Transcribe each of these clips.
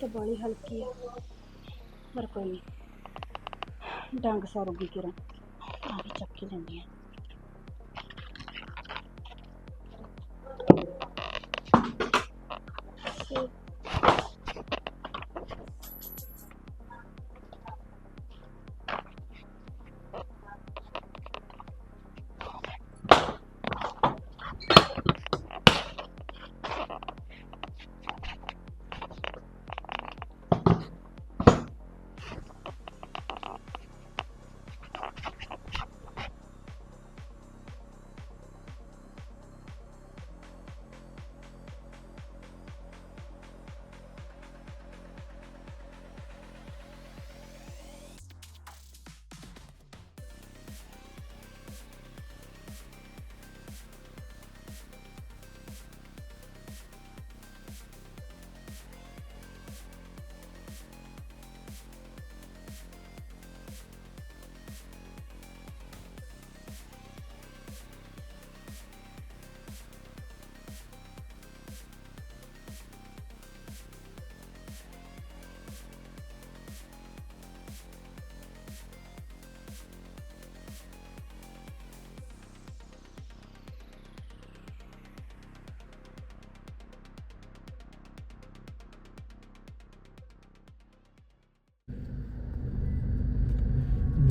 ਤਾਂ ਬਾਲੀ ਹਲਕੀ ਆ। ਪਰ ਕੋਈ ਨਹੀਂ ਡੰਗ ਸਾਰੂਗੀ ਕਿਰਾਂ ਆ ਵੀ ਚੱਕ ਕੇ ਲੈਂਦੀ ਆ।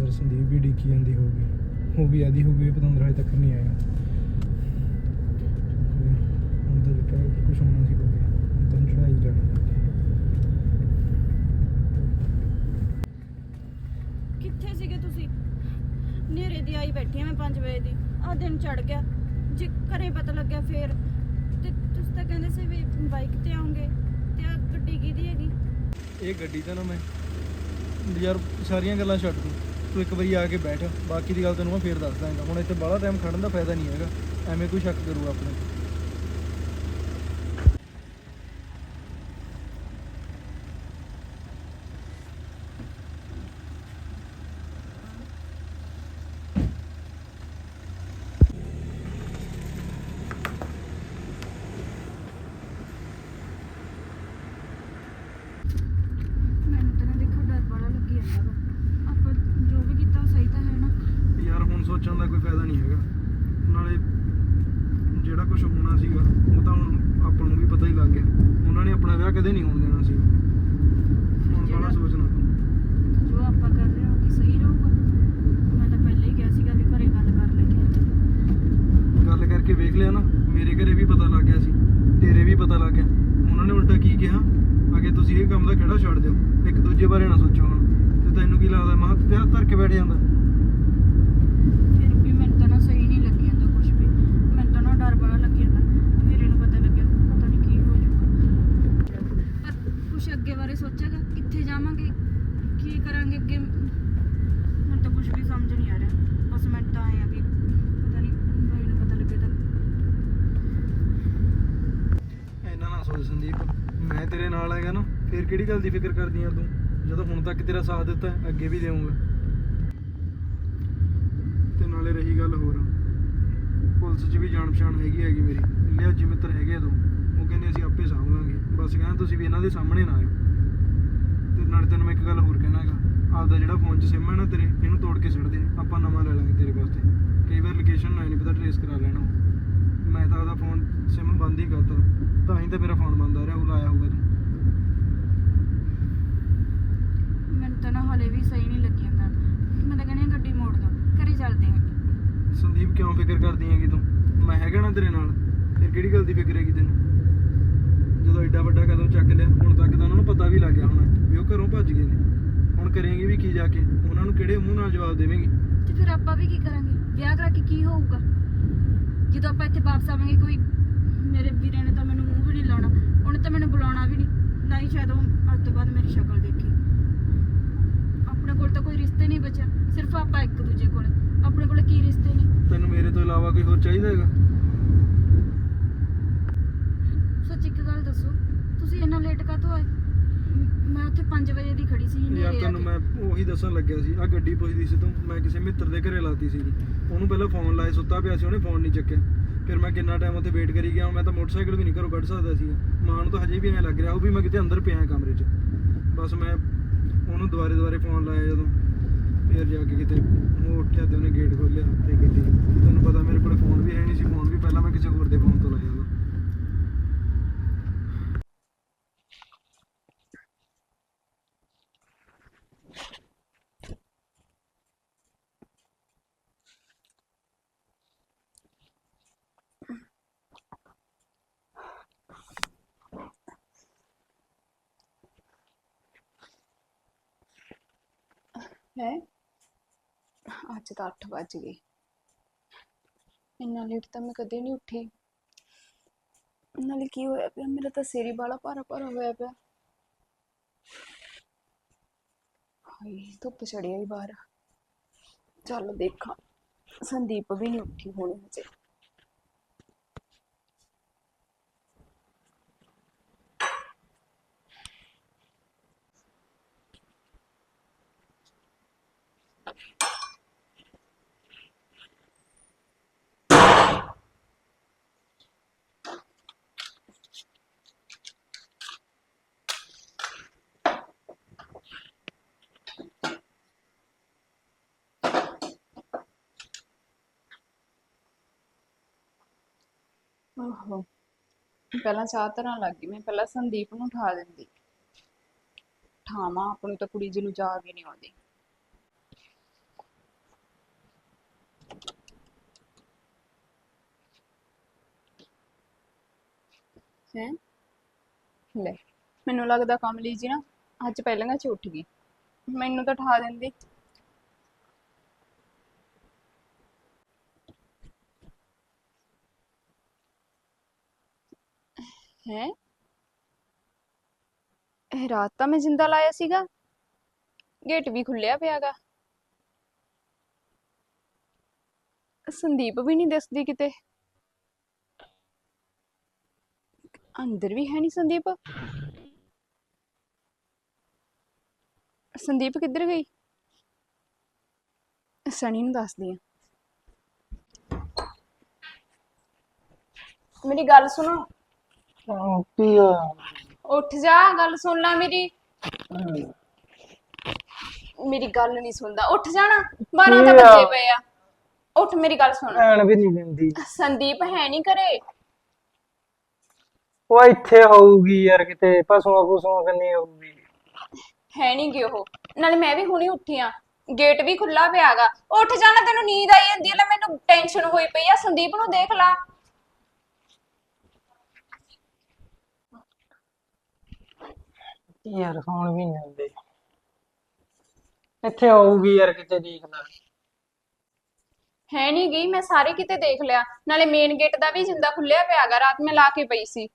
ਯਾਰ ਸੰਦੀਪ ਵੀ ਡੀਕੀ ਜਾਂਦੀ ਹੋਊਗੀ। ਉਹ ਵੀ ਆਦੀ ਹੋਊਗੀ ਪਤੰਦਰ ਹਜੇ ਤੱਕ ਨਹੀਂ ਆਇਆ। ਤਾਂ ਜਿਹੜਾ ਕੁਝ ਹੋਣਾ ਸੀ ਹੁਣ ਤਾਂ ਚੜਾਈ ਜਾਣੀ ਕਿੱਥੇ ਸੀਗੇ ਤੁਸੀਂ? ਨੇਰੇ ਦੀ ਆਈ ਬੈਠੀ ਆ ਮੈਂ 5 ਵਜੇ ਦੀ। ਆ ਦਿਨ ਚੜ ਗਿਆ। ਜੇ ਘਰੇ ਪਤਾ ਲੱਗਿਆ ਫੇਰ। ਤੇ ਤੁਸੀਂ ਤਾਂ ਕਹਿੰਦੇ ਸੀ ਵੀ ਬਾਈਕ ਤੇ ਆਉਂਗੇ। ਤੇ ਆ ਗੱਡੀ ਕਿਹਦੀ ਹੈਗੀ? ਇਹ ਗੱਡੀ ਤਾਂ ਨਾ ਮੈਂ ਯਾਰ ਸਾਰੀਆਂ ਗੱਲਾਂ ਛੱਡ ਤੂੰ ਤੂੰ ਇੱਕ ਵਾਰੀ ਆ ਕੇ ਬੈਠ। ਬਾਕੀ ਦੀ ਗੱਲ ਤੈਨੂੰ ਮੈਂ ਫੇਰ ਦੱਸ ਦਾਂਗਾ। ਹੁਣ ਇੱਥੇ ਬਾਹਲਾ ਟਾਈਮ ਖੜਨ ਦਾ ਫਾਇਦਾ ਨਹੀਂ ਹੈਗਾ। ਐਵੇਂ ਕੋਈ ਸ਼ੱਕ ਕਰੂਗਾ ਆਪਣੇ ਤੇ। ਮੈਨੂੰ ਤਾਂ ਨਾ ਦੇਖੋ ਡਰ ਬੜਾ ਲੱਗੀ ਜਾਂਦਾ ਵਾ ਆਪਾਂ ਜੋ ਵੀ ਕੀਤਾ ਉਹ ਸਹੀ ਤਾਂ ਹੈ ਨਾ ਯਾਰ ਹੁਣ ਸੋਚਣ ਦਾ ਕੋਈ ਫਾਇਦਾ ਨਹੀਂ ਹੈਗਾ। ਨਾਲੇ ਜਿਹੜਾ ਕੁਝ ਹੋਣਾ ਸੀਗਾ ਉਹ ਤਾਂ ਹੁਣ ਆਪਾਂ ਨੂੰ ਵੀ ਪਤਾ ਹੀ ਲੱਗ ਗਿਆ। ਉਹਨਾਂ ਨੇ ਆਪਣਾ ਵਿਆਹ ਕਦੇ ਨਹੀਂ ਹੋਣ ਦੇਣਾ ਸੀ ਹੁਣ ਬੜਾ ਸੋਚਣਾ ਤੂੰ ਜੋ ਆਪਾਂ ਕਰ ਰਹੇ ਹਾਂ ਉਹ ਕੀ ਸਹੀ ਰਹੂਗਾ। ਮੈਂ ਤਾਂ ਪਹਿਲਾਂ ਹੀ ਕਿਹਾ ਸੀਗਾ ਵੀ ਘਰੇ ਗੱਲ ਕਰ ਲੈਂਦੇ ਹਾਂ। ਗੱਲ ਕਰਕੇ ਵੇਖ ਲਿਆ ਨਾ ਮੇਰੇ ਘਰੇ ਵੀ ਪਤਾ ਲੱਗ ਗਿਆ ਸੀ ਤੇਰੇ ਵੀ ਪਤਾ ਲੱਗ ਗਿਆ। ਉਹਨਾਂ ਨੇ ਉਲਟਾ ਕੀ ਕਿਹਾ? ਅਗੇ ਤੁਸੀਂ ਇਹ ਕੰਮ ਦਾ ਕਿਹੜਾ ਛੱਡ ਦਿਓ ਇੱਕ ਦੂਜੇ ਬਾਰੇ ਨਾ ਸੋਚੋ ਹੁਣ। ਤੇ ਤੈਨੂੰ ਕੀ ਲੱਗਦਾ ਮਾਂ ਤੇ ਹੱਥ ਧਰ ਕੇ ਬੈਠ ਜਾਂਦਾ ਫਿਰ ਵੀ ਮੈਨੂੰ ਤਾਂ ਨਾ ਸਹੀ ਨਹੀਂ ਲੱਗੀ ਜਾਂਦਾ ਕੁਝ ਵੀ ਮੈਨੂੰ ਤਾਂ ਨਾ ਡਰ ਬੜਾ ਲੱਗੀ ਜਾਂਦਾ ਵੀਰੇ ਨੂੰ ਪਤਾ ਲੱਗਿਆ ਪਤਾ ਨਹੀਂ ਕੀ ਹੋ ਜਾਊਗਾ ਪਰ ਕੁਝ ਅੱਗੇ ਬਾਰੇ ਸੋਚੇਗਾ, ਕਿੱਥੇ ਜਾਵਾਂਗੇ, ਕੀ ਕਰਾਂਗੇ ਅੱਗੇ? ਮੈਨੂੰ ਤਾਂ ਕੁਝ ਵੀ ਸਮਝ ਨਹੀਂ ਆ ਰਿਹਾ। ਬਸ ਮੈਂ ਤਾਂ ਆਇਆ ਵੀ ਪਤਾ ਨਹੀਂ ਭਾਈ ਨੂੰ ਪਤਾ ਲੱਗੇ ਤਾਂ। ਇੰਨਾ ਨਾ ਸੋਚ ਸੰਦੀਪ, ਮੈਂ ਤੇਰੇ ਨਾਲ ਹੈਗਾ ਨਾ, ਫੇਰ ਕਿਹੜੀ ਗੱਲ ਦੀ ਫਿਕਰ ਕਰਦੀ ਆ ਤੂੰ? ਜਦੋਂ ਹੁਣ ਤੱਕ ਤੇਰਾ ਸਾਥ ਦਿੱਤਾ ਅੱਗੇ ਵੀ ਦੇਵਾਂਗਾ। ਤੇ ਨਾਲੇ ਰਹੀ ਗੱਲ ਹੋਰ। ਪੁਲਿਸ 'ਚ ਵੀ ਜਾਣ ਪਛਾਣ ਹੈਗੀ ਹੈਗੀ ਮੇਰੀ। ਲਿਆ ਲਿਆਜੀ ਮਿੱਤਰ ਹੈਗੇ ਆ ਦੋ ਉਹ ਕਹਿੰਦੇ ਅਸੀਂ ਆਪੇ ਸਾਂਭ ਬਸ ਕਹਿੰਦਾ ਤੁਸੀਂ ਵੀ ਇਹਨਾਂ ਦੇ ਸਾਹਮਣੇ ਨਾ ਆਇਓ। ਤੇ ਨਾਲੇ ਤੈਨੂੰ ਮੈਂ ਇੱਕ ਗੱਲ ਹੋਰ ਕਹਿਣਾ ਹੈਗਾ। ਆਪਦਾ ਜਿਹੜਾ ਫੋਨ 'ਚ ਸਿਮ ਹੈ ਨਾ ਤੇਰੇ ਇਹਨੂੰ ਤੋੜ ਕੇ ਸੁੱਟ ਦੇ। ਆਪਾਂ ਨਵਾਂ ਲੈ ਲਾਂਗੇ ਤੇਰੇ ਵਾਸਤੇ। ਕਈ ਵਾਰ ਲੋਕੇਸ਼ਨ ਨਾ ਨਹੀਂ ਪਤਾ ਟ੍ਰੇਸ ਕਰਾ ਲੈਣਾ। ਮੈਂ ਤਾਂ ਉਹਦਾ ਫੋਨ ਸਿਮ ਬੰਦ ਹੀ ਕਰਤਾ। ਤਾਂ ਹੀ ਤਾਂ ਮੇਰਾ ਫੋਨ ਬੰਦ ਆ ਰਿਹਾ ਉਹ ਲਾਇਆ ਹੋਊਗਾ ਤੂੰ। ਮੈਨੂੰ ਤਾਂ ਨਾ ਹਲੇ ਵੀ ਸਹੀ ਨਹੀਂ ਲੱਗੀ ਜਾਂਦਾ ਮੈਂ ਤਾਂ ਕਹਿੰਦੀ ਹਾਂ ਗੱਡੀ ਮੋੜ ਦੋ ਘਰੇ ਚੱਲਦੇ ਹਾਂ। ਸੰਦੀਪ ਕਿਉਂ ਫਿਕਰ ਕਰਦੀ ਹੈਗੀ ਤੂੰ? ਮੈਂ ਹੈਗਾ ਨਾ ਤੇਰੇ ਨਾਲ। ਫਿਰ ਕਿਹੜੀ ਗੱਲ ਦੀ ਫਿਕਰ ਹੈਗੀ ਤੈਨੂੰ? ਜਦੋਂ ਐਡਾ ਵੱਡਾ ਕਦਮ ਚੱਕ ਲਿਆ ਹੁਣ ਤੱਕ ਤਾਂ ਉਹਨਾਂ ਨੂੰ ਪਤਾ ਵੀ ਲੱਗ ਗਿਆ ਹੋਣਾ ਵੀ ਉਹ ਘਰੋਂ ਭੱਜ ਗਏ ਨੇ। ਹੁਣ ਕਰੇਂਗੇ ਵੀ ਕੀ ਜਾ ਕੇ ਉਹਨਾਂ ਨੂੰ ਕਿਹੜੇ ਮੂੰਹ ਨਾਲ ਜਵਾਬ ਦੇਵੇਂਗੀ? ਤੇ ਫਿਰ ਆਪਾਂ ਵੀ ਕੀ ਕਰਾਂਗੇ? ਵਿਆਹ ਕਰਾ ਕੇ ਕੀ ਹੋਊਗਾ? ਜਦੋਂ ਆਪਾਂ ਇੱਥੇ ਵਾਪਸ ਆਵਾਂਗੇ ਕੋਈ ਮੇਰੇ ਵੀਰੇ ਨੇ ਤਾਂ ਮੈਨੂੰ ਮੂੰਹ ਵੀ ਨਹੀਂ ਲਾਉਣਾ ਉਹਨੇ ਤਾਂ ਮੈਨੂੰ ਬੁਲਾਉਣਾ ਵੀ ਨਹੀਂ। ਨਾ ਹੀ ਸ਼ਾਇਦ ਉਹ ਅੱਜ ਤੋਂ ਬਾਅਦ ਮੇਰੀ ਸ਼ਕਲ ਦੇਖੇ। ਆਪਣੇ ਕੋਲ ਤਾਂ ਕੋਈ ਰਿਸ਼ਤੇ ਨਹੀਂ ਬਚਿਆ ਸਿਰਫ ਆਪਾਂ ਇੱਕ ਦੂਜੇ ਕੋਲ। ਆਪਣੇ ਕੋਲ ਕੀ ਰਿਸ਼ਤੇ ਨੇ? ਤੈਨੂੰ ਮੇਰੇ ਤੋਂ ਇਲਾਵਾ ਕੋਈ ਹੋਰ ਚਾਹੀਦਾ ਹੈਗਾ ਸੱਚ ਇੱਕ ਗੱਲ ਦੱਸੋ? ਤੁਸੀਂ ਇੰਨਾ ਲੇਟ ਕਾਹਤੋਂ ਆਏ? ਮ- ਮੈਂ ਉੱਥੇ 5 ਵਜੇ ਦੀ ਖੜੀ ਸੀ ਯਾਰ ਹਨੇਰੇ ਆ ਕੇ। ਮੈਂ ਉਹੀ ਦੱਸਣ ਲੱਗਿਆ ਸੀ ਆ ਗੱਡੀ ਪੁੱਛਦੀ ਸੀ ਤੂੰ ਮੈਂ ਕਿਸੇ ਮਿੱਤਰ ਦੇ ਘਰੇ ਲਾਤੀ ਸੀ। ਉਹਨੂੰ ਪਹਿਲਾਂ ਫੋਨ ਲਾਇਆ ਸੁੱਤਾ ਪਿਆ ਸੀ ਉਹਨੇ ਫੋਨ ਨਹੀਂ ਚੱਕਿਆ। ਫਿਰ ਮੈਂ ਕਿੰਨਾ ਟਾਈਮ ਉੱਥੇ ਵੇਟ ਕਰੀ ਗਿਆ ਮੈਂ ਤਾਂ ਮੋਟਰਸਾਈਕਲ ਵੀ ਨਹੀਂ ਘਰੋਂ ਕੱਢ ਸਕਦਾ ਸੀ। ਮਾਂ ਨੂੰ ਤਾਂ ਹਜੇ ਵੀ ਐਂ ਲੱਗ ਰਿਹਾ ਉਹ ਵੀ ਮੈਂ ਕਿਤੇ ਅੰਦਰ ਪਿਆ ਕਮਰੇ 'ਚ। ਬਸ ਮੈਂ ਉਹਨੂੰ ਦੁਬਾਰੇ ਦੁਬਾਰੇ ਫੋਨ ਲਾਇਆ ਜਦੋਂ ਫਿਰ ਜਾ ਕੇ ਕਿਤੇ ਉਹ ਉੱਠਿਆ ਤੇ ਉਹਨੇ ਗੇਟ ਖੋਲ੍ਹਿਆ ਤੇ ਗੱਡੀ ਤੈਨੂੰ ਪਤਾ ਮੇਰੇ ਕੋਲ ਫੋਨ ਵੀ ਹੈ ਨਹੀਂ ਸੀ ਫੋਨ ਵੀ ਪਹਿਲਾਂ ਮੈਂ ਕਿਸੇ ਹੋਰ ਦੇ ਫੋਨ ਤੋਂ ਲਾਇਆ ਉਹਦਾ ਹੈ ਅੱਜ ਤਾਂ 8 ਵੱਜ ਗਏ। ਇੰਨਾ ਲੇਟ ਤਾਂ ਮੈਂ ਕਦੇ ਨਹੀਂ ਉੱਠੀ। ਨਾਲੇ ਕੀ ਹੋਇਆ ਪਿਆ, ਮੇਰਾ ਤਾਂ ਸਿਰ ਹੀ ਬਾਲਾ ਭਾਰਾ ਭਾਰਾ ਹੋਇਆ ਪਿਆ। ਹਾਏ, ਧੁੱਪ ਚੜਿਆ ਹੀ ਬਾਹਰ। ਚੱਲ ਦੇਖਾਂ। ਸੰਦੀਪ ਵੀ ਨਹੀਂ ਉੱਠੀ ਹੋਣੀ ਹਜੇ। ਓਹੋ ਪਹਿਲਾਂ ਚਾਹ ਧਰਨ ਲੱਗ ਗਈ, ਮੈਂ ਪਹਿਲਾਂ ਸੰਦੀਪ ਨੂੰ ਉਠਾ ਦਿੰਦੀ। ਠਾਵਾਂ ਆਪ ਤਾਂ ਕੁੜੀ ਜੀ ਨੂੰ ਜਾਗ ਹੀ ਨਹੀਂ ਆਉਂਦੀ। ਹੈ? ਲੈ, ਮੈਨੂੰ ਲੱਗਦਾ ਕਮਲੀ ਜੀ ਨਾ ਅੱਜ ਪਹਿਲਾਂ ਚ ਉੱਠ ਗਈ। ਮੈਨੂੰ ਤਾਂ ਉਠਾ ਦਿੰਦੀ। ਹੈ? ਇਹ ਰਾਤ ਤਾਂ ਮੈਂ ਜਿੰਦਾ ਲਾਇਆ ਸੀਗਾ। ਗੇਟ ਵੀ ਖੁੱਲਿਆ ਪਿਆਗਾ। ਸੰਦੀਪ ਵੀ ਨਹੀਂ ਦਿਸਦੀ ਕਿਤੇ। ਅੰਦਰ ਵੀ ਹੈ ਨਹੀਂ ਸੰਦੀਪ। ਸੰਦੀਪ ਕਿੱਧਰ ਗਈ? ਸਣੀ ਨੂੰ ਦੱਸਦੀ ਆ। ਮੇਰੀ ਗੱਲ ਸੁਣੋ। ਕੀ ਉੱਠ ਜਾ ਗੱਲ ਸੁਣ ਲੈ ਮੇਰੀ। ਮੇਰੀ ਗੱਲ ਨਹੀਂ ਸੁਣਦਾ। ਉੱਠ ਜਾਣਾ 12 ਤਾਂ ਕੀ ਆ? ਪਏ ਆ। ਉੱਠ ਮੇਰੀ ਗੱਲ ਸੁਣ। ਭੈਣ ਵੀ ਨਹੀਂ ਦਿੰਦੀ। ਸੰਦੀਪ ਹੈ ਨਹੀਂ ਘਰੇ। ਉਹ ਇੱਥੇ ਹੋਊਗੀ ਯਾਰ ਕਿਤੇ ਪਸ਼ੂਆਂ ਪਸ਼ੂਆਂ ਕੰਨੀ ਹੋਊਗੀ। ਹੈ ਨਹੀਂ ਕਿ ਉਹ। ਨਾਲੇ ਮੈਂ ਵੀ ਹੁਣੀ ਉੱਠੀ ਆ। ਗੇਟ ਵੀ ਖੁੱਲਾ ਪਿਆਗਾ ਉੱਠ ਜਾਣਾ ਤੈਨੂੰ ਨੀਂਦ ਆਈ ਜਾਂਦੀ ਹੈ ਲੈ ਮੈਨੂੰ ਟੈਨਸ਼ਨ ਹੋਈ ਪਈ ਆ। ਸੰਦੀਪ ਨੂੰ ਦੇਖ ਲਾ। ਯਾਰ ਹੁਣ ਵੀ ਨਹੀਂ ਹੁੰਦੇ ਇੱਥੇ ਹੋਊਗੀ ਯਾਰ ਕਿਤੇ ਦੇਖ ਲੈ। ਹੈ ਨਹੀਂ ਗਈ ਮੈਂ ਸਾਰੇ ਕਿਤੇ ਦੇਖ ਲਿਆ। ਨਾਲੇ ਮੇਨ ਗੇਟ ਦਾ ਵੀ ਜਿੰਦਾ ਖੁੱਲਿਆ ਪਿਆਗਾ ਰਾਤ ਮੈਂ ਲਾ ਕੇ ਪਈ ਸੀ।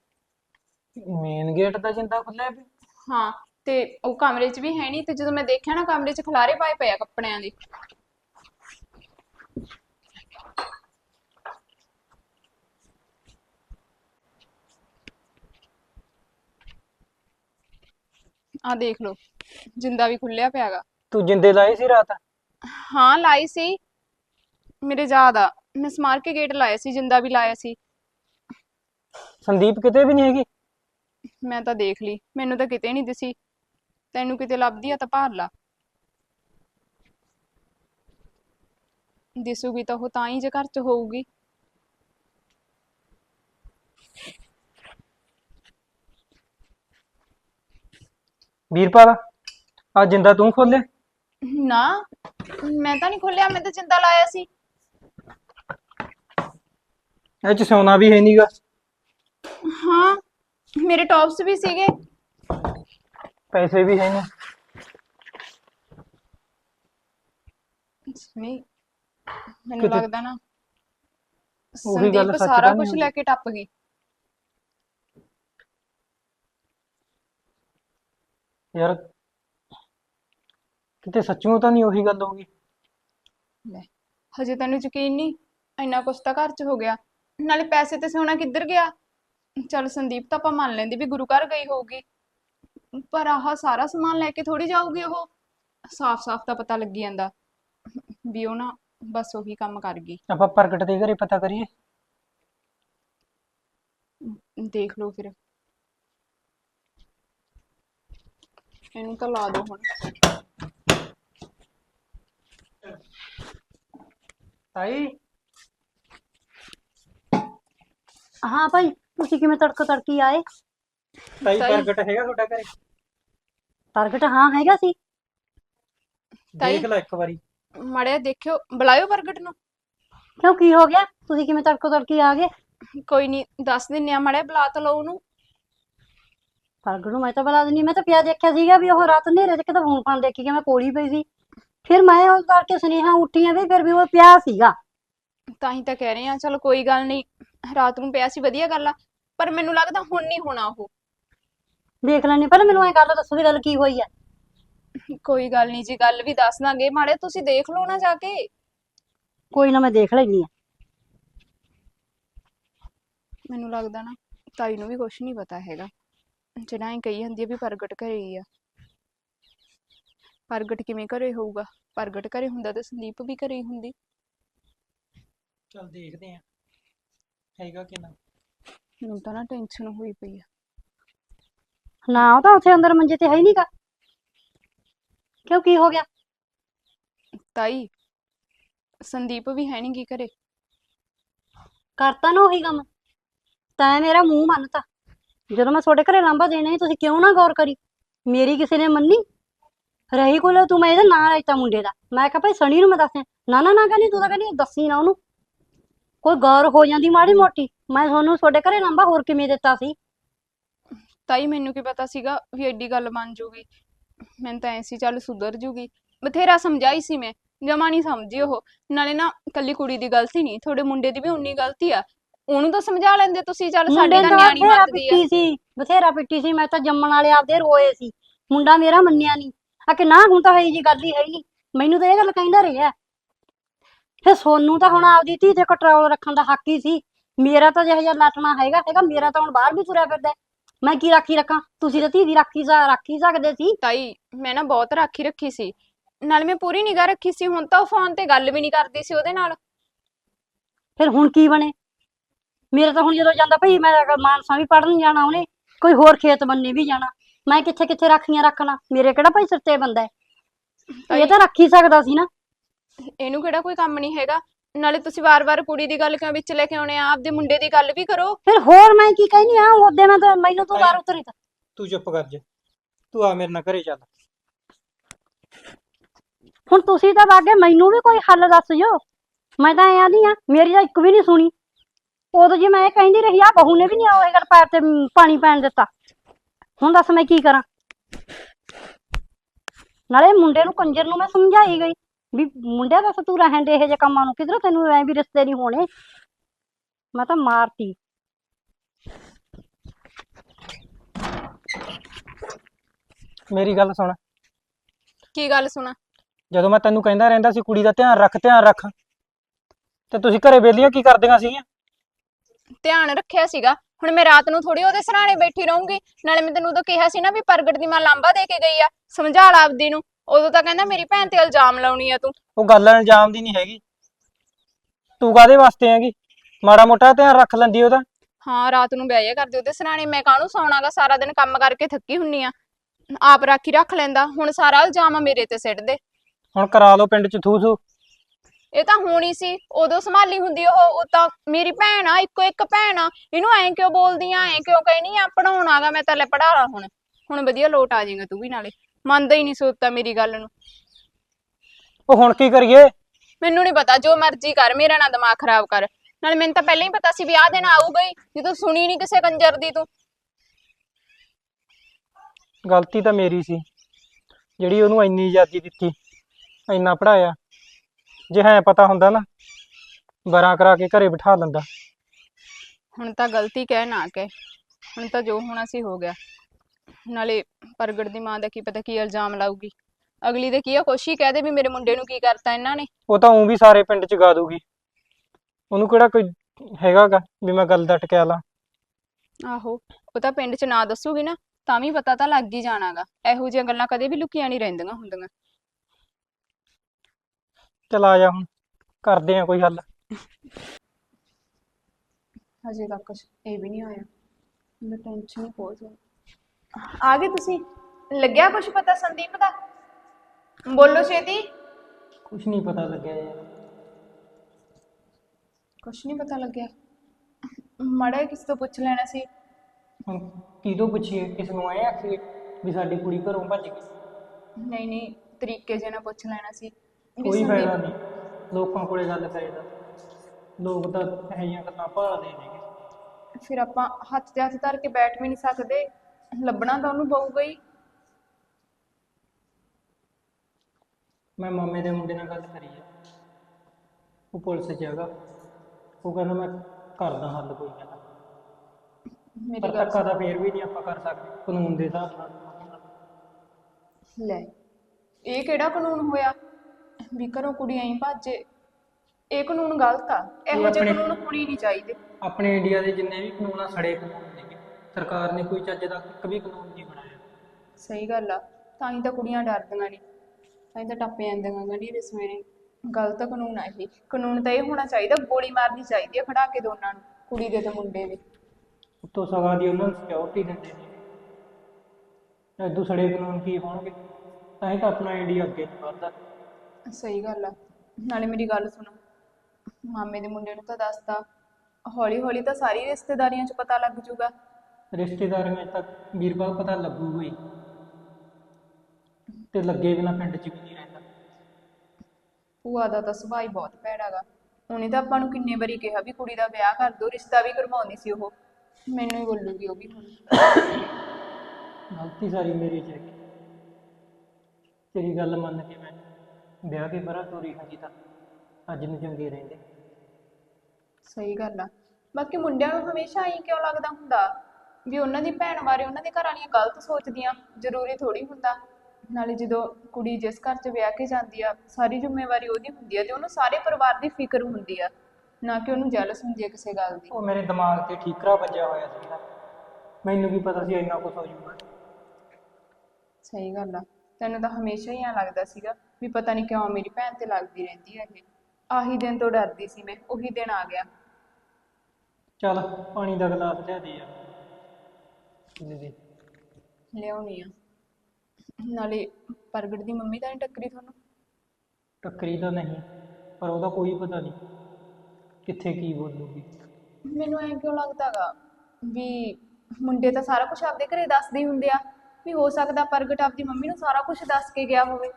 ਮੇਨ ਗੇਟ ਦਾ ਜਿੰਦਾ ਖੁੱਲਿਆ ਪਿਆ? ਹਾਂ ਤੇ ਉਹ ਕਮਰੇ 'ਚ ਵੀ ਹੈ ਨਹੀਂ ਤੇ ਜਦੋਂ ਮੈਂ ਦੇਖਿਆ ਨਾ ਕਮਰੇ 'ਚ ਖਲਾਰੇ ਪਾਏ ਪਏ ਆ ਕੱਪੜਿਆਂ ਦੇ। ਆ ਦੇਖ ਲਓ ਜਿੰਦਾ ਵੀ ਖੁੱਲਿਆ ਪਿਆਗਾ ਤੂੰ ਜਿੰਦੇ ਲਾਏ ਸੀ ਰਾਤ? ਹਾਂ ਲਾਈ ਸੀ। ਮੇਰੇ ਯਾਦ ਆ ਮੈਂ ਸਮਾਰ ਕੇ ਗੇਟ ਲਾਇਆ ਸੀ ਜਿੰਦਾ ਵੀ ਲਾਇਆ ਸੀ। ਸੰਦੀਪ ਕਿਤੇ ਵੀ ਨਹੀਂ ਹੈਗੀ? ਮੈਂ ਤਾਂ ਦੇਖ ਲਈ ਮੈਨੂੰ ਤਾਂ ਕਿਤੇ ਨਹੀਂ ਦਿਸੀ। ਤੈਨੂੰ ਕਿਤੇ ਲੱਭਦੀ ਆ ਤਾਂ ਭਾਲ ਲਾ। ਦਿਸੂਗੀ ਤਾਂ ਉਹ ਤਾਂ ਹੀ ਜੇ ਘਰ 'ਚ ਹੋਊਗੀ। ਵੀਰਪਾਲ ਆ ਜਿੰਦਾ ਤੂੰ ਖੋਲਿਆ? ਨਾ ਮੈਂ ਤਾਂ ਨਹੀਂ ਖੋਲਿਆ ਮੈਂ ਤਾਂ ਜਿੰਦਾ ਲਾਇਆ ਸੀ। ਇਹ ਚ ਸੋਨਾ ਵੀ ਹੈ ਨਹੀਂਗਾ ਹਾਂ ਮੇਰੇ ਟੌਪਸ ਵੀ ਸੀਗੇ। ਪੈਸੇ ਵੀ ਹੈ ਨਹੀਂ ਨਹੀਂ ਮੈਨੂੰ ਕਿਤੇ- ਲੱਗਦਾ ਨਾ ਉਹੀ ਗੱਲ ਸੰਦੀਪ ਸੱਚ ਸਾਰਾ ਤਾਂ ਨਹੀਂ ਕੁਝ ਲੈ ਕੇ ਟੱਪ ਗਈ। ਯਾਰ ਕਿਤੇ ਸੱਚੀਓ ਤਾਂ ਨਹੀਂ ਉਹੀ ਗੱਲ ਹੋਊਗੀ ਲੈ ਹਜੇ ਤੈਨੂੰ ਯਕੀਨ ਨਹੀਂ ਇੰਨਾ ਕੁਛ ਤਾਂ ਘਰ 'ਚ ਹੋ ਗਿਆ। ਨਾਲੇ ਪੈਸੇ ਤੇ ਸੋਨਾ ਕਿੱਧਰ ਗਿਆ? ਚਲ ਸੰਦੀਪ ਤਾਂ ਆਪਾਂ ਮੰਨ ਲੈਂਦੇ ਵੀ ਗੁਰੂ ਘਰ ਗਈ ਹੋਊਗੀ। ਪਰ ਆਹ ਸਾਰਾ ਸਮਾਨ ਲੈ ਕੇ ਥੋੜੀ ਜਾਊਗੀ ਉਹ? ਸਾਫ਼-ਸਾਫ਼ ਤਾਂ ਪਤਾ ਲੱਗੀ ਜਾਂਦਾ ਵੀ ਉਹ ਨਾ ਬਸ ਉਹੀ ਕੰਮ ਕਰ ਗਈ। ਆਪਾਂ ਪ੍ਰਗਟ ਦੇ ਘਰੇ ਪਤਾ ਕਰੀਏ। ਦੇਖ ਲਓ ਫਿਰ। ਇਹਨੂੰ ਤਾਂ ਲਾ ਦਿਓ ਹੁਣ। ਤਾਈ? ਹਾਂ ਭਾਈ ਤੁਸੀਂ ਕਿਵੇਂ ਤੜਕੋ ਤੜਕੀ ਆਏ? ਤਾਈ ਤਾਈ- ਪ੍ਰਗਟ ਹੈਗਾ ਤੁਹਾਡਾ ਘਰੇ? ਪ੍ਰਗਟ ਹਾਂ ਹੈਗਾ ਸੀ। ਤਾਈ- ਦੇਖ ਲੈ ਇੱਕ ਵਾਰੀ। ਮੜਿਆ ਦੇਖਿਓ ਬੁਲਾਇਓ ਪ੍ਰਗਟ ਨੂੰ। ਕਿਉਂ ਕੀ ਹੋ ਗਿਆ? ਤੁਸੀਂ ਕਿਵੇਂ ਤੜਕੋ ਤੜਕੀ ਆ ਗਏ? ਕੋਈ ਨਹੀਂ ਦੱਸ ਦਿੰਨੇ ਆ ਮੜਿਆ ਬੁਲਾ ਤਾਂ ਲਓ ਉਹਨੂੰ। ਪ੍ਰਗਟ ਨੂੰ ਮੈਂ ਤਾਂ ਬੁਲਾ ਦਿੰਦੀ ਮੈਂ ਤਾਂ ਪਿਆ ਦੇਖਿਆ ਸੀਗਾ ਵੀ ਉਹ ਰਾਤ ਹਨੇਰੇ ਚ ਕਿਤੇ ਫੋਨ ਫਾਨ ਦੇਖੀ ਗਿਆ ਮੈਂ ਕੋਲੀ ਪਈ ਸੀ। ਫਿਰ ਮੈਂ ਉਹ ਕਰਕੇ ਸੁਨੇਹਾ ਉੱਠੀ ਆ ਵੀ ਫਿਰ ਵੀ ਉਹ ਪਿਆ ਸੀਗਾ। ਤਾਂ ਹੀ ਤਾਂ ਕਹਿ ਰਹੇ ਆ ਚਲੋ ਕੋਈ ਗੱਲ ਨਹੀਂ ਰਾਤ ਨੂੰ ਪਿਆ ਸੀ ਵਧੀਆ ਗੱਲ ਆ ਪਰ ਮੈਨੂੰ ਲੱਗਦਾ ਹੁਣ ਨਹੀਂ ਹੋਣਾ ਉਹ। ਦੇਖ ਲੈਣੀ ਪਹਿਲਾਂ ਮੈਨੂੰ ਐ ਗੱਲ ਦੱਸੋ ਵੀ ਗੱਲ ਕੀ ਹੋਈ ਆ। ਕੋਈ ਗੱਲ ਨਹੀਂ ਜੀ ਗੱਲ ਵੀ ਦੱਸ ਦਾਂਗੇ ਮਾੜੇ ਤੁਸੀਂ ਦੇਖ ਲਓ ਨਾ ਜਾ ਕੇ। ਕੋਈ ਨਾ ਮੈਂ ਦੇਖ ਲੈਣੀ ਆ ਮੈਨੂੰ ਲੱਗਦਾ ਨਾ ਤਾਈ ਨੂੰ ਵੀ ਕੁਝ ਨਹੀਂ ਪਤਾ ਹੈਗਾ। ਜਿਹੜਾ ਇਹ ਕਹੀ ਜਾਂਦੀ ਆ ਵੀ ਪ੍ਰਗਟ ਘਰੇ ਹੀ ਆ। ਪ੍ਰਗਟ ਕਿਵੇਂ ਘਰੇ ਹੋਊਗਾ? ਪ੍ਰਗਟ ਘਰੇ ਹੁੰਦਾ ਤੇ ਸੰਦੀਪ ਵੀ ਘਰੇ ਹੀ ਹੁੰਦੀ। ਚੱਲ ਦੇਖਦੇ ਆ ਹੈਗਾ ਕਿ ਨਾ। ਮੈਨੂੰ ਤਾਂ ਨਾ ਟੈਨਸ਼ਨ ਹੋਈ ਪਈ ਆ। ਨਾ ਉਹ ਤਾਂ ਉੱਥੇ ਅੰਦਰ ਮੰਜੇ ਤੇ ਹੈ ਹੀ ਨਹੀਂਗਾ ਕਿਉਂ ਕੀ ਹੋ ਗਿਆ? ਤਾਈ ਸੰਦੀਪ ਵੀ ਹੈ ਨੀ ਗੀ ਘਰੇ। ਕਰਤਾ ਨਾ ਉਹੀ ਕੰਮ। ਤੈਂ ਮੇਰਾ ਮੂੰਹ ਮੰਨਤਾ। ਜਦੋਂ ਮੈਂ ਤੁਹਾਡੇ ਘਰੇ ਲਾਂਬਾ ਦੇਣਾ ਸੀ ਤੁਸੀਂ ਕਿਉਂ ਨਾ ਗੌਰ ਕਰੀ? ਮੇਰੀ ਕਿਸੇ ਨੇ ਮੰਨੀ? ਰਹੀ ਕੋਲ, ਤੂੰ ਮੈਂ ਇਹਦਾ ਨਾਂ ਲੈਤਾ ਮੁੰਡੇ ਦਾ। ਮੈਂ ਕਿਹਾ, ਭਾਈ ਸਣੀ ਨੂੰ ਮੈਂ ਦੱਸਿਆ। ਨਾ ਨਾ ਨਾ ਕਹਿੰਦੀ, ਤੂੰ ਤਾਂ ਕਹਿੰਦੀ ਦੱਸੀ ਨਾ ਉਹਨੂੰ। ਕੋਈ ਗੌਰ ਹੋ ਜਾਂਦੀ ਮਾੜੀ ਮੋਟੀ। ਮੈਂ ਤੁਹਾਨੂੰ ਤੁਹਾਡੇ ਘਰੇ ਲਾਂਬਾ ਹੋਰ ਕਿਵੇਂ ਦਿੱਤਾ ਸੀ? ਤਾਈ ਮੈਨੂੰ ਕੀ ਪਤਾ ਸੀਗਾ ਵੀ ਐਡੀ ਗੱਲ ਬਣ ਜੂਗੀ। ਮੈਨੂੰ ਤਾਂ ਐ ਸੀ, ਚੱਲ ਸੁਧਰ ਜੂਗੀ। ਬਥੇਰਾ ਸਮਝਾਈ ਸੀ ਮੈਂ। ਜਮਾ ਨਹੀਂ ਸਮਝੀ ਉਹ। ਨਾਲੇ ਨਾ, ਕੱਲੀ ਕੁੜੀ ਦੀ ਗਲਤੀ ਨਹੀਂ ਤੁਹਾਡੇ ਮੁੰਡੇ ਦੀ ਵੀ ਉਨੀ ਗਲਤੀ ਆ। ਉਹਨੂੰ ਤਾਂ ਸਮਝਾ ਲੈਂਦੇ ਤੁਸੀਂ ਚੱਲ ਸਾਡੀ ਤਾਂ ਨਿਆਣੀ ਬਥੇਰਾ ਮੱਤਦੀ ਆ। ਪਿੱਟੀ ਸੀ ਬਥੇਰਾ ਪਿੱਟੀ ਸੀ ਮੈਂ ਤਾਂ ਜੰਮਣ ਵਾਲੇ ਆਪਦੇ ਰੋਏ ਸੀ। ਮੁੰਡਾ ਮੇਰਾ ਮੰਨਿਆ ਨਹੀਂ। ਆ ਕਿ ਨਾ ਹੁਣ ਤਾਂ ਹੈ ਜੀ ਗੱਲ ਹੀ ਹੈ ਨਹੀਂ। ਮੈਨੂੰ ਤਾਂ ਇਹ ਗੱਲ ਕਹਿੰਦਾ ਰਿਹਾ। ਫਿਰ ਸੋਨੂੰ ਤਾਂ ਹੁਣ ਆਪਦੀ ਧੀ ਤੇ ਕੰਟਰੋਲ ਰੱਖਣ ਦਾ ਹੱਕ ਹੀ ਸੀ। ਮੇਰਾ ਤਾਂ ਜਿਹੋ ਜਿਹਾ ਲਾਟਣਾ ਹੈਗਾ ਹੈਗਾ ਮੇਰਾ ਤਾਂ ਹੁਣ ਬਾਹਰ ਵੀ ਤੁਰਿਆ ਫਿਰਦਾ ਹੈ। ਮੈਂ ਕੀ ਰਾਖੀ ਰੱਖਾਂ? ਤੁਸੀਂ ਤਾਂ ਧੀ ਦੀ ਰਾਖੀ ਸਾ ਰਾਖੀ ਸਕਦੇ ਸੀ। ਤਾਈ ਮੈਂ ਨਾ ਬਹੁਤ ਰਾਖੀ ਰੱਖੀ ਸੀ। ਨਾਲੇ ਮੈਂ ਪੂਰੀ ਨਿਗਾਹ ਰੱਖੀ ਸੀ ਹੁਣ ਤਾਂ ਉਹ ਫੋਨ ਤੇ ਗੱਲ ਵੀ ਨਹੀਂ ਕਰਦੀ ਸੀ ਉਹਦੇ ਨਾਲ। ਫਿਰ ਹੁਣ ਕੀ ਬਣੇ? ਮੇਰਾ ਤਾਂ ਹੁਣ ਜਦੋਂ ਜਾਂਦਾ ਭਈ ਮੈਂ ਅਗਰ ਮਾਨਸਾ ਵੀ ਪੜਨ ਜਾਣਾ ਉਹਨੇ ਕੋਈ ਹੋਰ ਖੇਤ ਬੰਨੇ ਵੀ ਜਾਣਾ। ਮੈਂ ਕਿੱਥੇ ਕਿੱਥੇ ਰਾਖੀਆਂ ਰੱਖਣਾ? ਮੇਰੇ ਕਿਹੜਾ ਭਾਈ ਸਿਰ ਤੇ ਬੰਦਾ ਹੈ? ਇਹ ਤਾਂ ਰੱਖੀ ਸਕਦਾ ਸੀ ਨਾ। ਇਹਨੂੰ ਕਿਹੜਾ ਕੋਈ ਕੰਮ ਨਹੀਂ ਹੈਗਾ। ਨਾਲੇ ਤੁਸੀਂ ਵਾਰ-ਵਾਰ ਕੁੜੀ ਦੀ ਗੱਲ ਕਿਉਂ ਵਿੱਚ ਲੈ ਕੇ ਆਉਣੇ ਆ? ਆਪਦੇ ਮੁੰਡੇ ਦੀ ਗੱਲ ਵੀ ਕਰੋ। ਫਿਰ ਹੋਰ ਮੈਂ ਕੀ ਕਹਿਨੀ ਆ? ਉਹਦੇ ਮੈਂ ਤਾਂ ਮੈਨੂੰ ਤੂੰ ਬਾਹਰ ਉਤਰੀ ਤਾਂ। ਤੂੰ ਚੁੱਪ ਕਰ ਜਾ। ਤੂੰ ਆ ਮੇਰੇ ਨਾਲ ਘਰੇ ਚੱਲ। ਹੁਣ ਤੁਸੀਂ ਤਾਂ ਵਾਗੇ ਮੈਨੂੰ ਵੀ ਕੋਈ ਹੱਲ ਦੱਸ ਜੋ। ਮੈਂ ਤਾਂ ਐਂ ਆਦੀ ਆ ਮੇਰੀ ਤਾਂ ਇੱਕ ਵੀ ਨਹੀਂ ਸੁਣੀ। ਉਦੋਂ ਜੇ ਮੈਂ ਇਹ ਕਹਿੰਦੀ ਰਹੀ ਆ ਬਹੂ ਨੇ ਵੀ ਨਹੀਂ ਉਹ ਗੱਲ ਪੈਰ ਤੇ ਪਾਣੀ ਪੈਣ ਦਿੱਤਾ। ਹੁਣ ਦੱਸ ਮੈਂ ਕੀ ਕਰਾਂ? ਨਾਲੇ ਮੁੰਡੇ ਨੂੰ ਕੰਜਰ ਨੂੰ ਮੈਂ ਸਮਝਾਈ ਗਈ ਵੀ ਮੁੰਡਿਆ ਦੱਸ ਤੂੰ ਰਹਿਣ ਦੇ ਇਹ ਜੇ ਕੰਮਾਂ ਨੂੰ ਕਿਧਰੋਂ ਤੈਨੂੰ ਐ ਵੀ ਰਿਸ਼ਤੇ ਨਹੀਂ ਹੋਣੇ? ਮੈਂ ਤਾਂ ਮਾਰਤੀ। ਮੇਰੀ ਗੱਲ ਸੁਣ। ਕੀ ਗੱਲ ਸੁਣਾ? ਜਦੋਂ ਮੈਂ ਤੈਨੂੰ ਕਹਿੰਦਾ ਰਹਿੰਦਾ ਸੀ ਕੁੜੀ ਦਾ ਧਿਆਨ ਰੱਖ ਧਿਆਨ ਰੱਖ ਤੇ ਤੁਸੀਂ ਘਰੇ ਬੇਲੀਆਂ ਕੀ ਕਰਦੀਆਂ ਸੀਗੀਆਂ? ਧਿਆਨ ਰੱਖਿਆ ਸੀਗਾ। ਹੁਣ ਮੈਂ ਰਾਤ ਨੂੰ ਥੋੜੀ ਉਹਦੇ ਸਰਾਣੇ ਬੈਠੀ ਰਹੂੰਗੀ। ਨਾਲੇ ਮੈਂ ਤੈਨੂੰ ਉਦੋਂ ਕਿਹਾ ਸੀ ਨਾ ਵੀ ਪ੍ਰਗਟ ਦੀ ਮਾਂ ਲਾਂਬਾ ਦੇ ਕੇ ਗਈ ਆ ਸਮਝਾ ਲਾ ਆਪਦੀ ਨੂੰ। ਉਦੋਂ ਤਾਂ ਕਹਿੰਦਾ ਮੇਰੀ ਭੈਣ ਤੇ ਇਲਜ਼ਾਮ ਲਾਉਣੀ ਆ ਤੂੰ। ਉਹ ਗੱਲ ਇਲਜ਼ਾਮ ਦੀ ਨਹੀਂ ਹੈਗੀ। ਤੂੰ ਕਾਦੇ ਵਾਸਤੇ ਹੈਗੀ? ਮਾੜਾ ਮੋਟਾ ਧਿਆਨ ਰੱਖ ਲੈਂਦੀ ਉਹਦਾ। ਹਾਂ ਰਾਤ ਨੂੰ ਬਹਿ ਜਾ ਕਰਦੇ ਉਹਦੇ ਸਰਾਣੇ। ਮੈਂ ਕਾਹਨੂੰ ਸੌਣਾਗਾ ਸਾਰਾ ਦਿਨ ਕੰਮ ਕਰਕੇ ਥੱਕੀ ਹੁੰਨੀ ਆ। ਆਪ ਰਾਖੀ ਰੱਖ ਲੈਂਦਾ। ਹੁਣ ਸਾਰਾ ਇਲਜ਼ਾਮ ਮੇਰੇ ਤੇ ਸਿੱਟ ਦੇ। ਹੁਣ ਕਰਾ ਲਓ ਪਿੰਡ ਚ ਥੂ ਥੂ। ਇਹ ਤਾਂ ਹੋਣੀ ਸੀ ਉਦੋਂ ਸੰਭਾਲੀ ਹੁੰਦੀ ਉਹ ਉਹ ਤਾਂ ਮੇਰੀ ਭੈਣ ਆ ਇੱਕੋ ਇੱਕ ਭੈਣ ਆ ਇਹਨੂੰ ਐਂ ਕਿਉਂ ਬੋਲਦੀ ਆ ਐਂ ਕਿਉਂ ਕਹਿਨੀ ਆ ਪੜਾਉਣਾਗਾ ਮੈਂ ਤਾਂ ਲੈ ਪੜਾ ਲਾ ਹੁਣ ਹੁਣ ਵਧੀਆ ਲੋਟ ਆ ਜਾਏਗਾ ਤੂੰ ਵੀ ਨਾਲੇ ਮੰਨਦਾ ਹੀ ਨਹੀਂ ਸੋਚਦਾ ਮੇਰੀ ਗੱਲ ਨੂੰ। ਉਹ ਹੁਣ ਕੀ ਕਰੀਏ? ਮੈਨੂੰ ਨਹੀਂ ਪਤਾ ਜੋ ਮਰਜ਼ੀ ਕਰ ਮੇਰਾ ਨਾ ਦਿਮਾਗ ਖਰਾਬ ਕਰ ਨਾਲੇ ਮੈਨੂੰ ਤਾਂ ਪਹਿਲਾਂ ਹੀ ਪਤਾ ਸੀ ਵੀ ਆਹ ਦਿਨ ਆਊਗਾ ਹੀ ਜਦੋਂ ਸੁਣੀ ਨਹੀਂ ਕਿਸੇ ਕੰਜਰ ਦੀ ਤੂੰ। ਗਲਤੀ ਤਾਂ ਮੇਰੀ ਸੀ ਜਿਹੜੀ ਉਹਨੂੰ ਇੰਨੀ ਆਜ਼ਾਦੀ ਦਿੱਤੀ ਇੰਨਾ ਪੜਾਇਆ ਜੇ ਹੈ ਪਤਾ ਹੁੰਦਾ ਨਾ ਬਰਾਂ ਕਰਾ ਕੇ ਘਰੇ ਬਿਠਾ ਲੈਂਦਾ। ਹੁਣ ਤਾਂ ਗਲਤੀ ਕਹਿ ਨਾ ਕਹਿ ਹੁਣ ਤਾਂ ਜੋ ਹੋਣਾ ਸੀ ਹੋ ਗਿਆ। ਨਾਲੇ ਪ੍ਰਗਟ ਦੀ ਮਾਂ ਦਾ ਕੀ ਪਤਾ ਕੀ ਇਲਜ਼ਾਮ ਲਾਊਗੀ। ਅਗਲੀ ਦੇ ਕੀ ਆ ਕੁਛ ਹੀ ਕਹਿ ਦੇ ਵੀ ਮੇਰੇ ਮੁੰਡੇ ਨੂੰ ਕੀ ਕਰਤਾ ਇਹਨਾਂ ਨੇ। ਉਹ ਤਾਂ ਉਂ ਵੀ ਸਾਰੇ ਪਿੰਡ ਚ ਗਾ ਦੂਗੀ। ਉਹਨੂੰ ਕਿਹੜਾ ਕੋਈ ਹੈਗਾਗਾ ਵੀ ਮੈਂ ਗੱਲ ਦਾ ਟਕਿਆ ਲਾਂ। ਆਹੋ ਉਹ ਤਾਂ ਪਿੰਡ 'ਚ ਨਾ ਦੱਸੂਗੀ ਨਾ ਤਾਂ ਵੀ ਪਤਾ ਤਾਂ ਲੱਗ ਹੀ ਜਾਣਾਗਾ। ਇਹੋ ਜਿਹੀਆਂ ਗੱਲਾਂ ਕਦੇ ਵੀ ਲੁਕੀਆਂ ਨਹੀਂ ਰਹਿੰਦੀਆਂ ਹੁੰਦੀਆਂ। ਚਲ ਆ ਜਾ ਹੁਣ ਕਰਦੇ ਆ ਕੋਈ ਹੱਲ। ਹਜੇ ਤੱਕ ਇਹ ਵੀ ਨਹੀਂ ਆਇਆ ਮੈਂ ਟੈਨਸ਼ਨ ਹੀ ਬਹੁਤ ਹੈ ਆ ਗਏ ਤੁਸੀਂ? ਲੱਗਿਆ ਕੁਝ ਪਤਾ ਸੰਦੀਪ ਦਾ? ਬੋਲੋ ਛੇਤੀ। ਕੁਛ ਨਹੀਂ ਪਤਾ ਲੱਗਿਆ ਯਾਰ ਕੁਝ ਨਹੀਂ ਪਤਾ ਲੱਗਿਆ। ਮੜਾ ਕਿਸ ਤੋਂ ਪੁੱਛ ਲੈਣਾ ਸੀ। ਹੁਣ ਕਿਹਦੋਂ ਪੁੱਛੀਏ? ਕਿਸ ਨੂੰ ਆਏ ਆਖੀਏ ਵੀ ਸਾਡੀ ਕੁੜੀ ਘਰੋਂ ਭੱਜ ਗਈ। ਨਹੀਂ ਨਹੀਂ ਤਰੀਕੇ ਜੇ ਨਾਲ ਪੁੱਛ ਲੈਣਾ ਸੀ। ਕੋਈ ਫਾਇਦਾ ਨਹੀਂ। ਲੋਕਾਂ ਕੋਲੇ ਗੱਲ ਕਰੇ ਦਾ ਲੋਕ ਤਾਂ ਜਿਹੀਆਂ ਗੱਲਾਂ ਭਾਲਦੇ ਨੇਗੇ। ਫਿਰ ਆਪਾਂ ਹੱਥ ਤੇ ਹੱਥ ਧਰ ਕੇ ਬੈਠ ਵੀ ਨਹੀਂ ਸਕਦੇ। ਲੱਭਣਾ ਤਾਂ ਉਹਨੂੰ ਪਊਗਾ ਹੀ। ਮੈਂ ਮਾਮੇ ਦੇ ਮੁੰਡੇ ਨਾਲ ਗੱਲ ਕਰੀ ਆ। ਉਹ ਪੁਲਿਸ 'ਚ ਹੈਗਾ। ਉਹ ਕਹਿੰਦਾ ਮੈਂ ਕਰਦਾ ਹੱਲ ਕੋਈ ਕਹਿੰਦਾ ਮੇਰੀ ਪਰ ਗੱਲ ਧੱਕਾ ਤਾਂ ਫੇਰ ਵੀ ਨਹੀਂ ਆਪਾਂ ਕਰ ਸਕਦੇ। ਕਾਨੂੰਨ ਦੇ ਹਿਸਾਬ ਨਾਲ। ਲੈ ਇਹ ਕਿਹੜਾ ਕਾਨੂੰਨ ਹੋਇਆ? ਵੀ ਘਰੋਂ ਕੁੜੀਆਂ ਹੀ ਭੱਜੇ ਇਹ ਕਾਨੂੰਨ ਗਲਤ ਆ। ਇਹੋ ਜਿਹੇ ਆਪਣੇ- ਕਾਨੂੰਨ ਹੋਣੀ ਨਹੀਂ ਚਾਹੀਦੇ। ਆਪਣੇ ਇੰਡੀਆ ਦੇ ਜਿੰਨੇ ਵੀ ਕਾਨੂੰਨ ਆ ਸੜੇ ਕਾਨੂੰਨ ਨੇਗੇ ਸਰਕਾਰ ਨੇ ਕੋਈ ਚੱਜ ਦਾ ਇੱਕ ਵੀ ਕਾਨੂੰਨ ਨਹੀਂ ਬਣਾਇਆ। ਸਹੀ ਗੱਲ ਆ। ਤਾਂ ਹੀ ਤਾਂ ਕੁੜੀਆਂ ਡਰਦੀਆਂ ਨਹੀਂ ਤਾਂ ਹੀ ਤਾਂ ਟੱਪ ਜਾਂਦੀਆਂ ਗੰਢੀ ਦੇ ਸਵੇਰੇ। ਗਲਤ ਕਾਨੂੰਨ ਆ ਇਹ। ਕਾਨੂੰਨ ਤਾਂ ਇਹ ਹੋਣਾ ਚਾਹੀਦਾ ਗੋਲੀ ਮਾਰਨੀ ਚਾਹੀਦੀ ਆ ਖੜਾ ਕੇ ਦੋਨਾਂ ਨੂੰ ਕੁੜੀ ਦੇ ਤੇ ਮੁੰਡੇ ਦੇ। ਉੱਤੋਂ ਸਗਾ ਦੀ ਉਹਨਾਂ ਨੂੰ ਸਿਕਿਉਰਿਟੀ ਦਿੰਦੇ ਨੇ। ਐਦੂ ਸੜੇ ਕਾਨੂੰਨ ਕੀ ਹੋਣਗੇ? ਤਾਂ ਹੀ ਤਾਂ ਆਪਣਾ ਇੰਡੀਆ ਅੱਗੇ ਨਹੀਂ ਵੱਧਦਾ। ਸਹੀ ਗੱਲ ਆ। ਨਾਲੇ ਮੇਰੀ ਗੱਲ ਸੁਣੋ ਮਾਮੇ ਦੇ ਮੁੰਡੇ ਨੂੰ ਤਾਂ ਦੱਸਤਾ ਹੌਲੀ ਹੌਲੀ ਤਾਂ ਸਾਰੀ ਰਿਸ਼ਤੇਦਾਰੀਆਂ 'ਚ ਪਤਾ ਲੱਗ ਜੂਗਾ। ਰਿਸ਼ਤੇਦਾਰੀਆਂ 'ਚ ਤਾਂ ਵੀਰਪਾਲ ਪਤਾ ਲੱਗੂਗਾ ਹੀ। ਤੇ ਲੱਗੇ ਬਿਨਾ ਪਿੰਡ 'ਚ ਵੀ ਨਹੀਂ ਰਹਿੰਦਾ। ਭੂਆ ਦਾ ਤਾਂ ਸੁਭਾਅ ਹੀ ਬਹੁਤ ਭੈੜਾ ਗਾ। ਉਹਨੇ ਤਾਂ ਆਪਾਂ ਨੂੰ ਕਿੰਨੇ ਵਾਰੀ ਕਿਹਾ ਵੀ ਕੁੜੀ ਦਾ ਵਿਆਹ ਕਰ ਦੋ ਰਿਸ਼ਤਾ ਵੀ ਕਰਵਾਉਂਦੀ ਸੀ ਉਹ। ਮੈਨੂੰ ਹੀ ਬੋਲੂਗੀ ਉਹ ਵੀ ਹੁਣ। ਗਲਤੀ ਸਾਰੀ ਮੇਰੀ 'ਚ ਹੈਗੀ। ਤੇਰੀ ਗੱਲ ਮੰਨ ਕੇ ਮੈਂ ਵਿਆਹ ਕੇ ਪਰਾਂ ਤੋਰੀ ਹਾਂਜੀ ਤਾਂ ਅੱਜ ਨੂੰ ਚੰਗੇ ਰਹਿੰਦੇ। ਸਹੀ ਗੱਲ ਆ ਬਾਕੀ ਮੁੰਡਿਆਂ ਨੂੰ ਹਮੇਸ਼ਾ ਐਂ ਕਿਉਂ ਲੱਗਦਾ ਹੁੰਦਾ? ਵੀ ਉਹਨਾਂ ਦੀ ਭੈਣ ਬਾਰੇ ਉਹਨਾਂ ਦੇ ਘਰ ਵਾਲੀਆਂ ਗਲਤ ਸੋਚਦੀਆਂ ਜ਼ਰੂਰੀ ਥੋੜੀ ਹੁੰਦਾ। ਨਾਲੇ ਜਦੋਂ ਕੁੜੀ ਜਿਸ ਘਰ 'ਚ ਵਿਆਹ ਕੇ ਜਾਂਦੀ ਆ ਸਾਰੀ ਜ਼ਿੰਮੇਵਾਰੀ ਉਹਦੀ ਹੁੰਦੀ ਆ ਤੇ ਉਹਨੂੰ ਸਾਰੇ ਪਰਿਵਾਰ ਦੀ ਫਿਕਰ ਹੁੰਦੀ ਆ ਨਾ ਕਿ ਉਹਨੂੰ ਜੈਲਸ ਹੁੰਦੀ ਆ ਕਿਸੇ ਗੱਲ ਦੀ। ਉਹ ਮੇਰੇ ਦਿਮਾਗ ਤੇ ਠੀਕਰਾ ਵੱਜਿਆ ਹੋਇਆ ਸੀਗਾ ਮੈਨੂੰ ਕੀ ਪਤਾ ਸੀ ਇੰਨਾ ਕੁਝ ਹੋ ਜਾਊਗਾ। ਸਹੀ ਗੱਲ ਆ ਤੈਨੂੰ ਤਾਂ ਹਮੇਸ਼ਾ ਹੀ ਐਂ ਲੱਗਦਾ ਸੀਗਾ। ਵੀ ਪਤਾ ਨਹੀਂ ਕਿਉਂ ਮੇਰੀ ਭੈਣ ਤੇ ਲੱਗਦੀ ਰਹਿੰਦੀ ਹੈ ਇਹ। ਆਹੀ ਦਿਨ ਤੋਂ ਡਰਦੀ ਸੀ ਮੈਂ ਉਹੀ ਦਿਨ ਆ ਗਿਆ। ਚੱਲ ਪਾਣੀ ਦਾ ਗਲਾਸ ਲਿਆ ਦੇ ਯਾਰ ਕਿੰਨੇ ਦੇ ਲਿਆਉਣੀ ਆ। ਨਾਲੇ ਪ੍ਰਗਟ ਦੀ ਮੰਮੀ ਤਾਂ ਨਹੀਂ ਟੱਕਰੀ ਤੁਹਾਨੂੰ? ਟੱਕਰੀ ਤਾਂ ਨਹੀਂ ਪਰ ਉਹਦਾ ਕੋਈ ਪਤਾ ਨਹੀਂ ਕਿੱਥੇ ਕੀ ਬੋਲੂਗੀ। ਮੈਨੂੰ ਐਂ ਕਿਉਂ ਲੱਗਦਾਗਾ ਵੀ ਮੁੰਡੇ ਤਾਂ ਸਾਰਾ ਕੁਝ ਆਪਦੇ ਘਰੇ ਦੱਸਦੇ ਹੀ ਹੁੰਦੇ ਆ ਵੀ ਹੋ ਸਕਦਾ ਪ੍ਰਗਟ ਆਪਦੀ ਮੰਮੀ ਨੂੰ ਸਾਰਾ ਕੁਝ ਦੱਸ ਕੇ ਗਿਆ ਹੋਵੇ।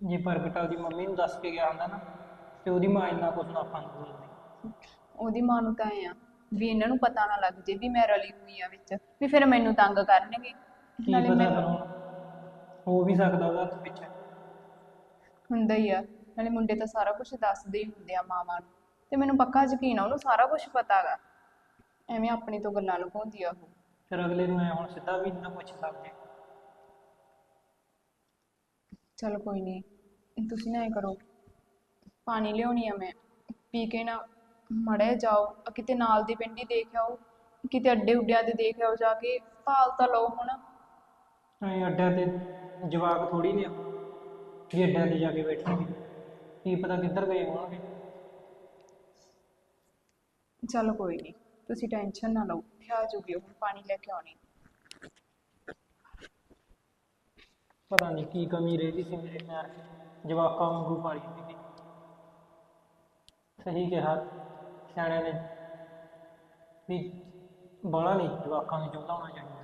ਜੇ ਪ੍ਰਗਟ ਆਪਦੀ ਮੰਮੀ ਨੂੰ ਦੱਸ ਕੇ ਗਿਆ ਹੁੰਦਾ ਨਾ ਤੇ ਉਹਦੀ ਮਾਂ ਇੰਨਾ ਕੁਝ ਨਾ ਆਪਾਂ ਨੂੰ ਬੋਲਦੀ ਉਹਦੀ ਮਾਂ ਨੂੰ ਤਾਂ ਐਂ ਆ ਵੀ ਇਹਨਾਂ ਨੂੰ ਪਤਾ ਨਾ ਲੱਗ ਜੇ ਵੀ ਮੈਂ ਰਲੀ ਹੋਈ ਆ ਵਿੱਚ ਵੀ ਫਿਰ ਮੈਨੂੰ ਤੰਗ ਕਰਨਗੇ। ਕੀ ਨਾਲੇ ਪਤਾ ਮੈਨੂੰ ਹੋ ਵੀ ਸਕਦਾ ਉਹਦਾ ਹੱਥ ਵਿੱਚ। ਹੁੰਦਾ ਹੀ ਆ। ਨਾਲੇ ਮੁੰਡੇ ਤਾਂ ਸਾਰਾ ਕੁਝ ਦੱਸਦੇ ਹੀ ਹੁੰਦੇ ਆ ਮਾਵਾਂ ਨੂੰ। ਤੇ ਮੈਨੂੰ ਪੱਕਾ ਯਕੀਨ ਆ ਉਹਨੂੰ ਸਾਰਾ ਕੁਝ ਪਤਾਗਾ ਐਵੇਂ ਆਪਣੀ ਤੋਂ ਗੱਲਾਂ ਲੁਕਾਉਂਦੀ ਆ ਉਹ। ਫਿਰ ਅਗਲੇ ਨੂੰ ਐ ਹੁਣ ਸਿੱਧਾ ਵੀ ਨਾ ਪੁੱਛ ਸਕਦੇ। ਚਲ ਕੋਈ ਨਹੀਂ ਤੁਸੀਂ ਨਾ ਐ ਕਰੋ। ਪਾਣੀ ਲਿਆਉਣੀ ਆ ਮੈਂ ਪੀ ਕੇ ਨਾ ਮੜੇ ਜਾਓ ਆ ਕਿਤੇ ਨਾਲ ਦੀ ਪਿੰਡ ਦੇਖ ਆਓ ਕਿਤੇ ਅੱਡੇ ਉੱਡਿਆਂ ਤੇ ਦੇਖ ਆਓ ਜਾ ਕੇ ਭਾਲ ਤਾਂ ਲਓ ਹੁਣ। ਐ ਅੱਡਿਆਂ ਤੇ ਜਵਾਕ ਥੋੜੀ ਨੇ ਵੀ ਅੱਡਿਆਂ ਤੇ ਜਾ ਕੇ ਬੈਠਣਗੇ। ਕੀ ਪਤਾ ਕਿੱਧਰ ਗਏ ਹੋਣਗੇ। ਚਲ ਕੋਈ ਨਹੀਂ ਤੁਸੀਂ ਟੈਨਸ਼ਨ ਨਾ ਲਓ ਆ ਜੂਗੀ ਉਹ ਪਾਣੀ ਲੈ ਕੇ ਆਉਣੀ। ਪਤਾ ਨਹੀਂ ਕੀ ਕਮੀ ਰਹਿ ਗਈ ਸੀ ਮੇਰੇ ਪਿਆਰ 'ਚ ਜਵਾਕਾਂ ਵਾਂਗੂ ਪਾਲੀ ਸੀਗੀ ਸਹੀ ਕਿਹਾ ਸਿਆਣਿਆਂ ਨੇ ਵੀ ਬਾਲਾ ਨਹੀਂ ਜਵਾਕਾਂ ਨੂੰ ਚੁਗਲਾਉਣਾ ਚਾਹੀਦਾ।